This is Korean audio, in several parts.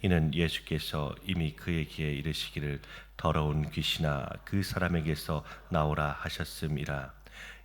이는 예수께서 이미 그에게 이르시기를 더러운 귀신아 그 사람에게서 나오라 하셨음이라.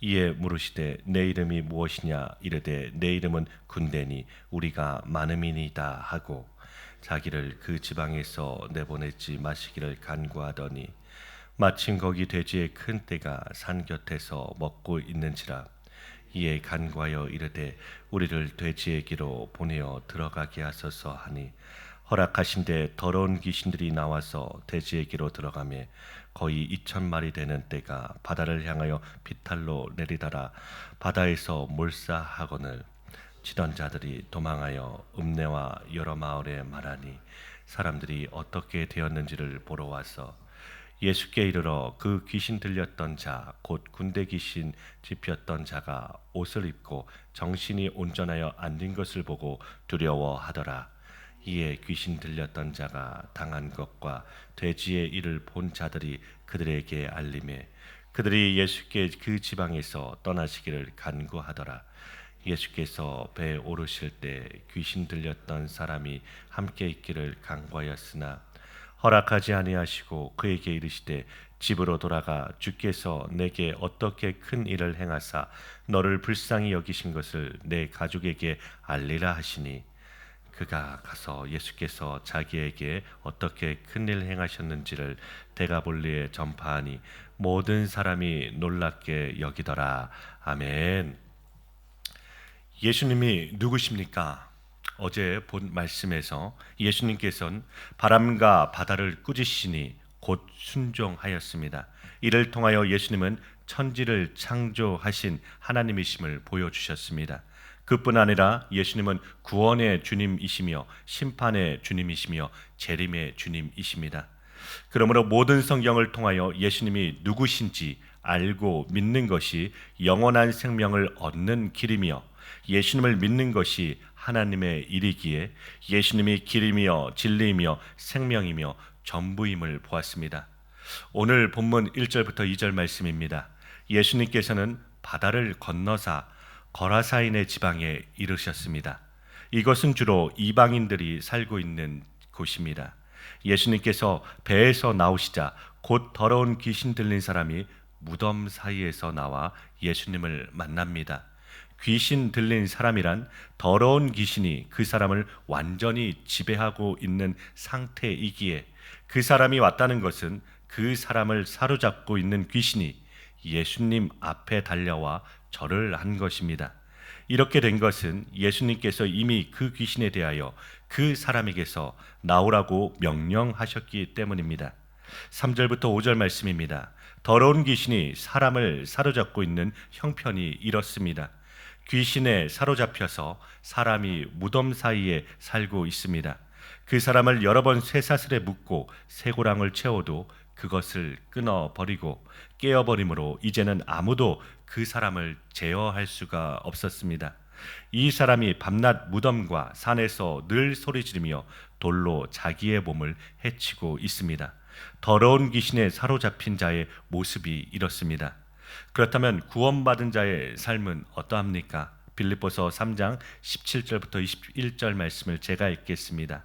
이에 물으시되 내 이름이 무엇이냐? 이르되 내 이름은 군대니 우리가 많음이니이다 하고 자기를 그 지방에서 내보내지 마시기를 간구하더니 마침 거기 돼지의 큰 떼가 산 곁에서 먹고 있는지라. 이에 간구하여 이르되 우리를 돼지에게로 보내어 들어가게 하소서 하니 허락하신데 더러운 귀신들이 나와서 돼지에게로 들어가며 거의 이천 마리 되는 떼가 바다를 향하여 비탈로 내리다라. 바다에서 몰사하거늘 치던 자들이 도망하여 읍내와 여러 마을에 말하니 사람들이 어떻게 되었는지를 보러 와서 예수께 이르러 그 귀신 들렸던 자 곧 군대 귀신 집혔던 자가 옷을 입고 정신이 온전하여 앉은 것을 보고 두려워하더라 이에 귀신 들렸던 자가 당한 것과 돼지의 일을 본 자들이 그들에게 알림해 그들이 예수께 그 지방에서 떠나시기를 간구하더라. 예수께서 배에 오르실 때 귀신 들렸던 사람이 함께 있기를 간구하였으나 허락하지 아니하시고 그에게 이르시되 집으로 돌아가 주께서 내게 어떻게 큰 일을 행하사 너를 불쌍히 여기신 것을 내 가족에게 알리라 하시니 그가 가서 예수께서 자기에게 어떻게 큰일 행하셨는지를 대가볼리에 전파하니 모든 사람이 놀랍게 여기더라. 아멘. 예수님이 누구십니까? 어제 본 말씀에서 예수님께서는 바람과 바다를 꾸짖으시니 곧 순종하였습니다. 이를 통하여 예수님은 천지를 창조하신 하나님이심을 보여주셨습니다. 그뿐 아니라 예수님은 구원의 주님이시며 심판의 주님이시며 재림의 주님이십니다. 그러므로 모든 성경을 통하여 예수님이 누구신지 알고 믿는 것이 영원한 생명을 얻는 길이며 예수님을 믿는 것이 하나님의 일이기에 예수님이 길이며 진리이며 생명이며 전부임을 보았습니다. 오늘 본문 1절부터 2절 말씀입니다. 예수님께서는 바다를 건너사 거라사인의 지방에 이르셨습니다. 이것은 주로 이방인들이 살고 있는 곳입니다. 예수님께서 배에서 나오시자 곧 더러운 귀신 들린 사람이 무덤 사이에서 나와 예수님을 만납니다. 귀신 들린 사람이란 더러운 귀신이 그 사람을 완전히 지배하고 있는 상태이기에 그 사람이 왔다는 것은 그 사람을 사로잡고 있는 귀신이 예수님 앞에 달려와 절을 한 것입니다. 이렇게 된 것은 예수님께서 이미 그 귀신에 대하여 그 사람에게서 나오라고 명령하셨기 때문입니다. 3절부터 5절 말씀입니다. 더러운 귀신이 사람을 사로잡고 있는 형편이 이렇습니다. 귀신에 사로잡혀서 사람이 무덤 사이에 살고 있습니다. 그 사람을 여러 번 쇠사슬에 묶고 쇠고랑을 채워도 그것을 끊어 버리고 깨어 버림으로 이제는 아무도 그 사람을 제어할 수가 없었습니다. 이 사람이 밤낮 무덤과 산에서 늘 소리 지르며 돌로 자기의 몸을 해치고 있습니다. 더러운 귀신에 사로잡힌 자의 모습이 이렇습니다. 그렇다면 구원받은 자의 삶은 어떠합니까? 빌립보서 3장 17절부터 21절 말씀을 제가 읽겠습니다.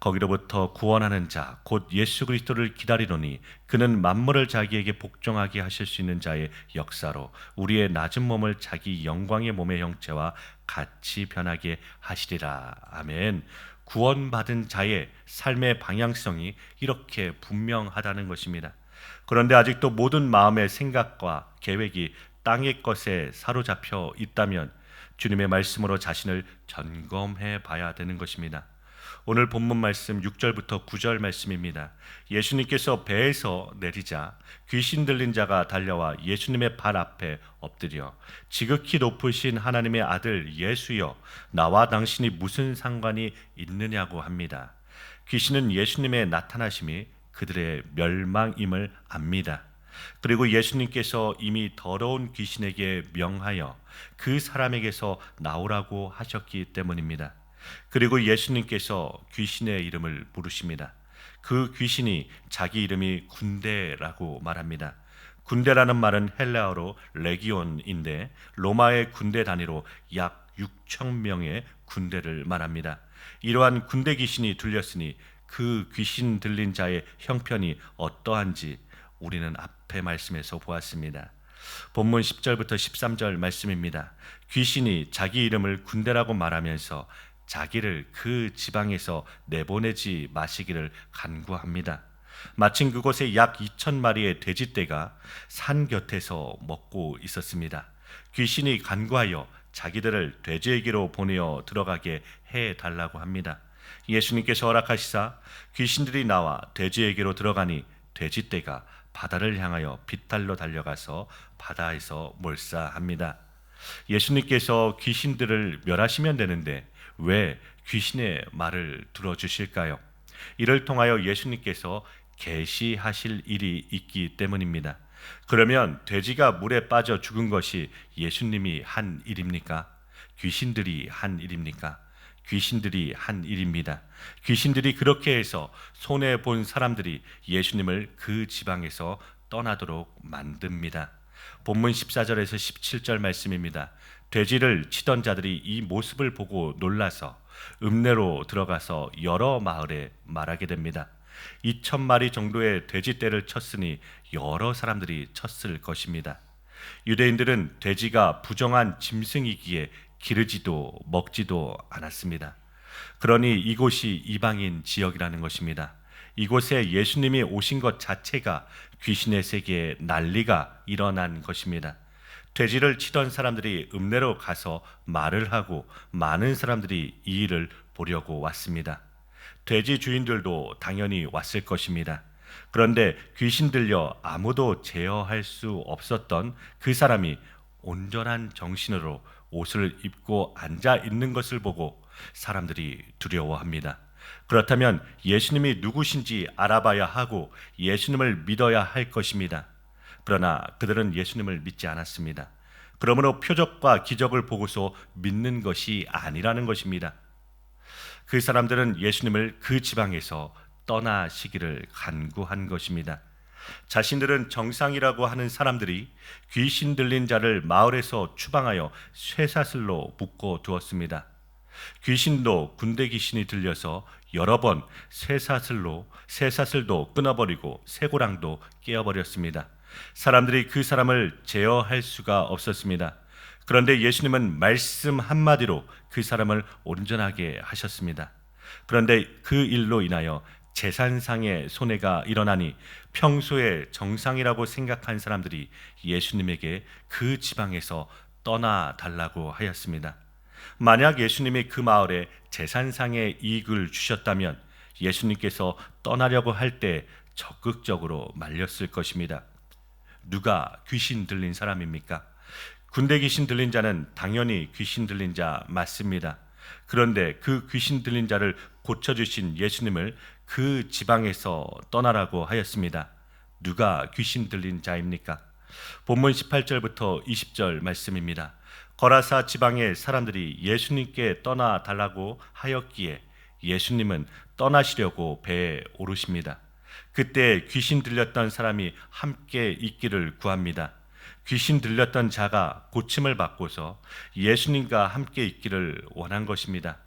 거기로부터 구원하는 자 곧 예수 그리스도를 기다리노니 그는 만물을 자기에게 복종하게 하실 수 있는 자의 역사로 우리의 낮은 몸을 자기 영광의 몸의 형체와 같이 변하게 하시리라 아멘. 구원받은 자의 삶의 방향성이 이렇게 분명하다는 것입니다. 그런데 아직도 모든 마음의 생각과 계획이 땅의 것에 사로잡혀 있다면 주님의 말씀으로 자신을 점검해 봐야 되는 것입니다. 오늘 본문 말씀 6절부터 9절 말씀입니다. 예수님께서 배에서 내리자 귀신 들린 자가 달려와 예수님의 발 앞에 엎드려 지극히 높으신 하나님의 아들 예수여 나와 당신이 무슨 상관이 있느냐고 합니다. 귀신은 예수님의 나타나심이 그들의 멸망임을 압니다. 그리고 예수님께서 이미 더러운 귀신에게 명하여 그 사람에게서 나오라고 하셨기 때문입니다. 그리고 예수님께서 귀신의 이름을 부르십니다. 그 귀신이 자기 이름이 군대라고 말합니다. 군대라는 말은 헬라어로 레기온인데 로마의 군대 단위로 약 6천 명의 군대를 말합니다. 이러한 군대 귀신이 들렸으니 그 귀신 들린 자의 형편이 어떠한지 우리는 앞에 말씀에서 보았습니다. 본문 10절부터 13절 말씀입니다. 귀신이 자기 이름을 군대라고 말하면서 자기를 그 지방에서 내보내지 마시기를 간구합니다. 마침 그곳에 약 2천 마리의 돼지떼가 산 곁에서 먹고 있었습니다. 귀신이 간구하여 자기들을 돼지에게로 보내어 들어가게 해 달라고 합니다. 예수님께서 허락하시사 귀신들이 나와 돼지에게로 들어가니 돼지떼가 바다를 향하여 빗달로 달려가서 바다에서 몰사합니다. 예수님께서 귀신들을 멸하시면 되는데 왜 귀신의 말을 들어주실까요? 이를 통하여 예수님께서 계시하실 일이 있기 때문입니다. 그러면 돼지가 물에 빠져 죽은 것이 예수님이 한 일입니까? 귀신들이 한 일입니까? 귀신들이 한 일입니다. 귀신들이 그렇게 해서 손해 본 사람들이 예수님을 그 지방에서 떠나도록 만듭니다. 본문 14절에서 17절 말씀입니다. 돼지를 치던 자들이 이 모습을 보고 놀라서 읍내로 들어가서 여러 마을에 말하게 됩니다. 2천 마리 정도의 돼지떼를 쳤으니 여러 사람들이 쳤을 것입니다. 유대인들은 돼지가 부정한 짐승이기에 기르지도 먹지도 않았습니다. 그러니 이곳이 이방인 지역이라는 것입니다. 이곳에 예수님이 오신 것 자체가 귀신의 세계에 난리가 일어난 것입니다. 돼지를 치던 사람들이 읍내로 가서 말을 하고 많은 사람들이 이 일을 보려고 왔습니다. 돼지 주인들도 당연히 왔을 것입니다. 그런데 귀신 들려 아무도 제어할 수 없었던 그 사람이 온전한 정신으로 옷을 입고 앉아 있는 것을 보고 사람들이 두려워합니다. 그렇다면 예수님이 누구신지 알아봐야 하고 예수님을 믿어야 할 것입니다. 그러나 그들은 예수님을 믿지 않았습니다. 그러므로 표적과 기적을 보고서 믿는 것이 아니라는 것입니다. 그 사람들은 예수님을 그 지방에서 떠나시기를 간구한 것입니다. 자신들은 정상이라고 하는 사람들이 귀신 들린 자를 마을에서 추방하여 쇠사슬로 묶어 두었습니다. 귀신도 군대 귀신이 들려서 여러 번 쇠사슬로 쇠사슬도 끊어버리고 쇠고랑도 깨어버렸습니다. 사람들이 그 사람을 제어할 수가 없었습니다. 그런데 예수님은 말씀 한마디로 그 사람을 온전하게 하셨습니다. 그런데 그 일로 인하여 재산상의 손해가 일어나니 평소에 정상이라고 생각한 사람들이 예수님에게 그 지방에서 떠나 달라고 하였습니다. 만약 예수님이 그 마을에 재산상의 이익을 주셨다면 예수님께서 떠나려고 할 때 적극적으로 말렸을 것입니다. 누가 귀신 들린 사람입니까? 군대 귀신 들린 자는 당연히 귀신 들린 자 맞습니다. 그런데 그 귀신 들린 자를 고쳐주신 예수님을 그 지방에서 떠나라고 하였습니다. 누가 귀신 들린 자입니까? 본문 18절부터 20절 말씀입니다. 거라사 지방의 사람들이 예수님께 떠나 달라고 하였기에 예수님은 떠나시려고 배에 오르십니다. 그때 귀신 들렸던 사람이 함께 있기를 구합니다. 귀신 들렸던 자가 고침을 받고서 예수님과 함께 있기를 원한 것입니다.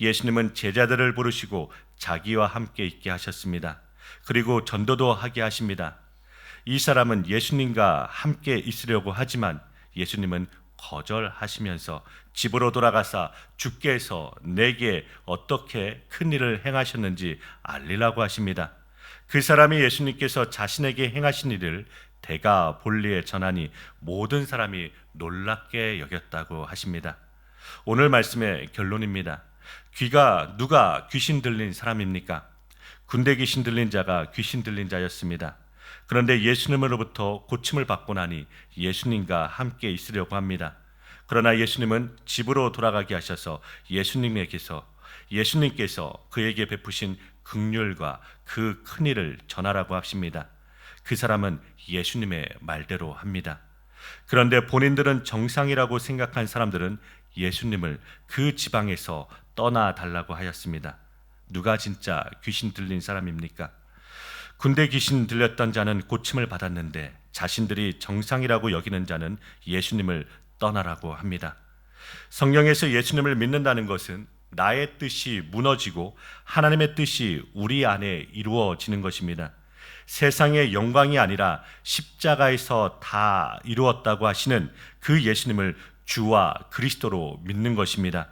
예수님은 제자들을 부르시고 자기와 함께 있게 하셨습니다. 그리고 전도도 하게 하십니다. 이 사람은 예수님과 함께 있으려고 하지만 예수님은 거절하시면서 집으로 돌아가사 주께서 내게 어떻게 큰 일을 행하셨는지 알리라고 하십니다. 그 사람이 예수님께서 자신에게 행하신 일을 대가 본리에 전하니 모든 사람이 놀랍게 여겼다고 하십니다. 오늘 말씀의 결론입니다. 귀가 누가 귀신 들린 사람입니까? 군대 귀신 들린 자가 귀신 들린 자였습니다. 그런데 예수님으로부터 고침을 받고 나니 예수님과 함께 있으려고 합니다. 그러나 예수님은 집으로 돌아가게 하셔서 예수님에게서 예수님께서 그에게 베푸신 긍휼과 그 큰일을 전하라고 하십니다. 그 사람은 예수님의 말대로 합니다. 그런데 본인들은 정상이라고 생각한 사람들은 예수님을 그 지방에서 떠나 달라고 하였습니다. 누가 진짜 귀신 들린 사람입니까? 군대 귀신 들렸던 자는 고침을 받았는데 자신들이 정상이라고 여기는 자는 예수님을 떠나라고 합니다. 성경에서 예수님을 믿는다는 것은 나의 뜻이 무너지고 하나님의 뜻이 우리 안에 이루어지는 것입니다. 세상의 영광이 아니라 십자가에서 다 이루었다고 하시는 그 예수님을 주와 그리스도로 믿는 것입니다.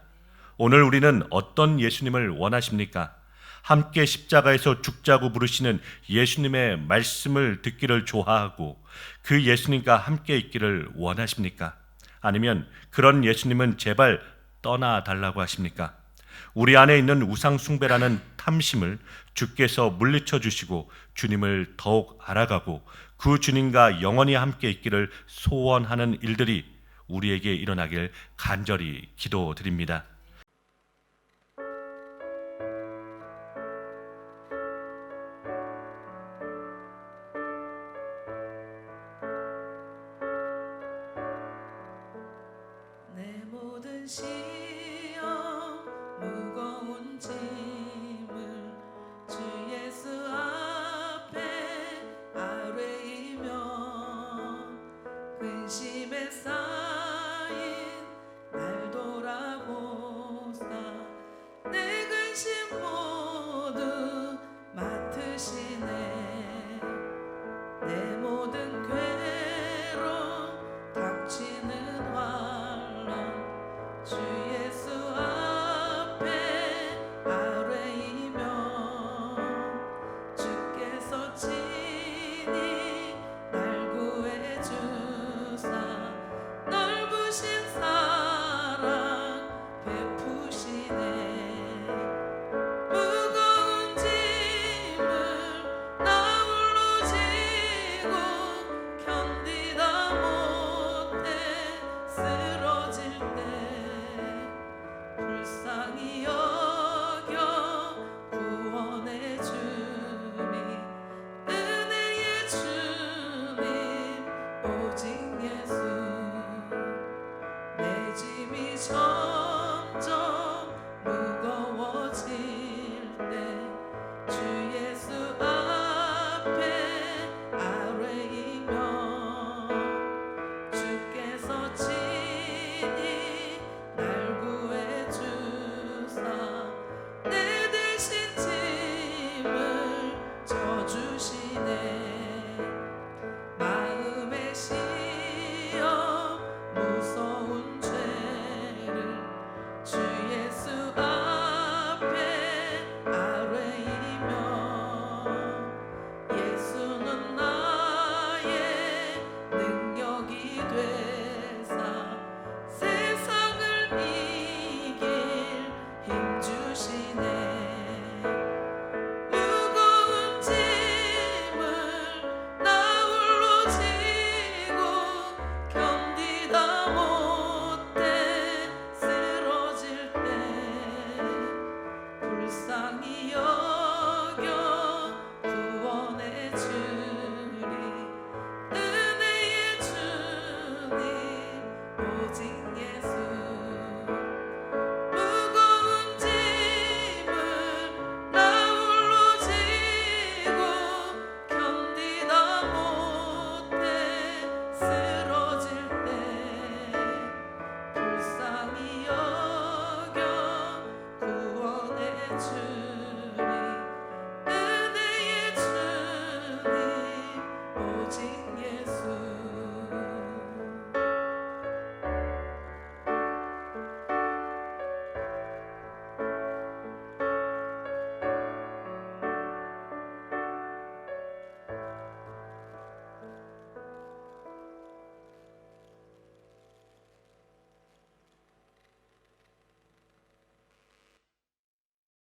오늘 우리는 어떤 예수님을 원하십니까? 함께 십자가에서 죽자고 부르시는 예수님의 말씀을 듣기를 좋아하고 그 예수님과 함께 있기를 원하십니까? 아니면 그런 예수님은 제발 떠나 달라고 하십니까? 우리 안에 있는 우상 숭배라는 탐심을 주께서 물리쳐 주시고 주님을 더욱 알아가고 그 주님과 영원히 함께 있기를 소원하는 일들이 우리에게 일어나길 간절히 기도드립니다. 내 모든 시 to